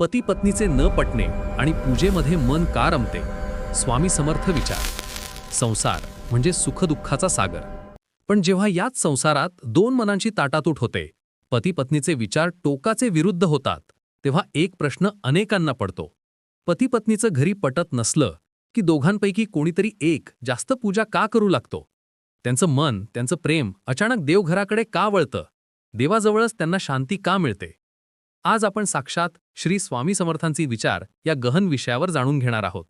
पती पत्नीचे न पटणे आणि पूजेमध्ये मन का रमते? स्वामी समर्थ विचार. संसार म्हणजे सुखदुःखाचा सागर. पण जेव्हा याच संसारात दोन मनांची ताटातूट होते पती पत्नीचे विचार टोकाचे विरुद्ध होतात तेव्हा एक प्रश्न अनेकांना पडतो. पती पत्नीचं घरी पटत नसलं की दोघांपैकी कोणीतरी एक जास्त पूजा का करू लागतो? त्यांचं मन त्यांचं प्रेम अचानक देवघराकडे का वळतं? देवाजवळच त्यांना शांती का मिळते? आज आपण साक्षात श्री स्वामी समर्थांचे विचार या गहन विषयावर जाणून घेणार आहोत.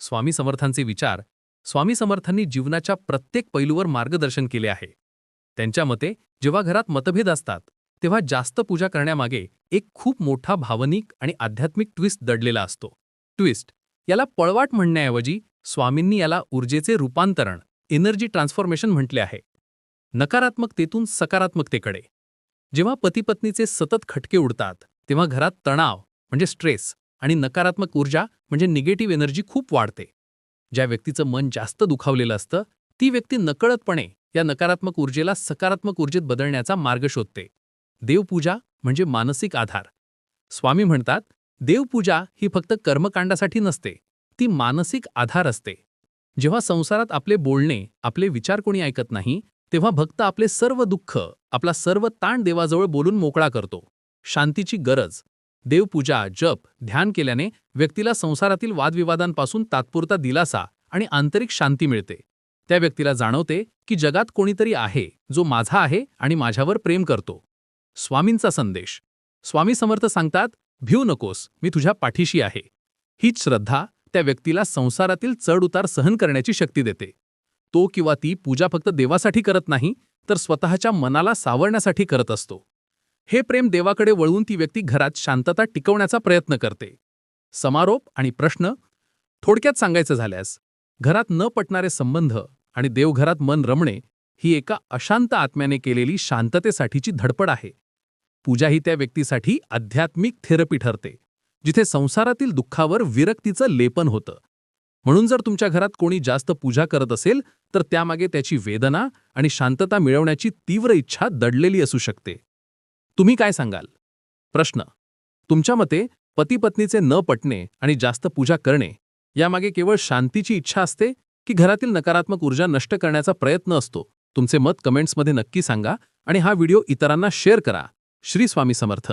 स्वामी समर्थांचे विचार स्वामी समर्थांनी जीवनाच्या प्रत्येक पैलूवर मार्गदर्शन केले आहे. त्यांच्या मते जेव्हा घरात मतभेद असतात तेव्हा जास्त पूजा करण्यामागे एक खूप मोठा भावनिक आणि आध्यात्मिक ट्विस्ट दडलेला असतो. ट्विस्ट याला पळवाट म्हणण्याऐवजी स्वामींनी याला ऊर्जेचे रूपांतरण एनर्जी ट्रान्सफॉर्मेशन म्हटले आहे. नकारात्मकतेतून सकारात्मकतेकडे. जेव्हा पतीपत्नीचे सतत खटके उडतात तेव्हा घरात तणाव म्हणजे स्ट्रेस आणि नकारात्मक ऊर्जा म्हणजे निगेटिव्ह एनर्जी खूप वाढते. ज्या व्यक्तीचं मन जास्त दुखावलेलं असतं ती व्यक्ती नकळतपणे या नकारात्मक ऊर्जेला सकारात्मक ऊर्जेत बदलण्याचा मार्ग शोधते. देवपूजा म्हणजे मानसिक आधार. स्वामी म्हणतात देवपूजा ही फक्त कर्मकांडासाठी नसते ती मानसिक आधार असते. जेव्हा संसारात आपले बोलणे आपले विचार कोणी ऐकत नाही तेव्हा भक्त आपले सर्व दुःख आपला सर्व ताण देवाजवळ बोलून मोकळा करतो. शांतीची गरज देवपूजा जप ध्यान केल्याने व्यक्तीला संसारातील वादविवादांपासून तात्पुरता दिलासा आणि आंतरिक शांती मिळते. त्या व्यक्तीला जाणवते की जगात कोणीतरी आहे जो माझा आहे आणि माझ्यावर प्रेम करतो. स्वामींचा संदेश. स्वामी समर्थ सांगतात भिऊ नकोस मी तुझ्या पाठीशी आहे. हीच श्रद्धा त्या व्यक्तीला संसारातील चढउतार सहन करण्याची शक्ती देते. तो किंवा ती पूजा फक्त देवासाठी करत नाही तर स्वतःच्या मनाला सावरण्यासाठी करत असतो. हे प्रेम देवाकडे वळवून ती व्यक्ती घरात शांतता टिकवण्याचा प्रयत्न करते. समारोप आणि प्रश्न थोडक्यात सांगायचं झाल्यास घरात न पटणारे संबंध आणि देवघरात मन रमणे ही एका अशांत आत्म्याने केलेली शांततेसाठीची धडपड आहे. पूजा ही त्या व्यक्तीसाठी आध्यात्मिक थेरपी ठरते जिथे संसारातील दुःखावर विरक्तीचं लेपन होतं. म्हणून जर तुमच्या घरात कोणी जास्त पूजा करत असेल तर त्यामागे त्याची वेदना आणि शांतता मिळवण्याची तीव्र इच्छा दडलेली असू शकते. तुम्ही काय सांगाल? प्रश्न. तुमच्या मते पतीपत्नीचे न पटणे आणि जास्त पूजा करणे यामागे केवळ शांतीची इच्छा असते की घरातील नकारात्मक ऊर्जा नष्ट करण्याचा प्रयत्न असतो? तुमचे मत कमेंट्समध्ये नक्की सांगा आणि हा व्हिडिओ इतरांना शेअर करा. श्री स्वामी समर्थ.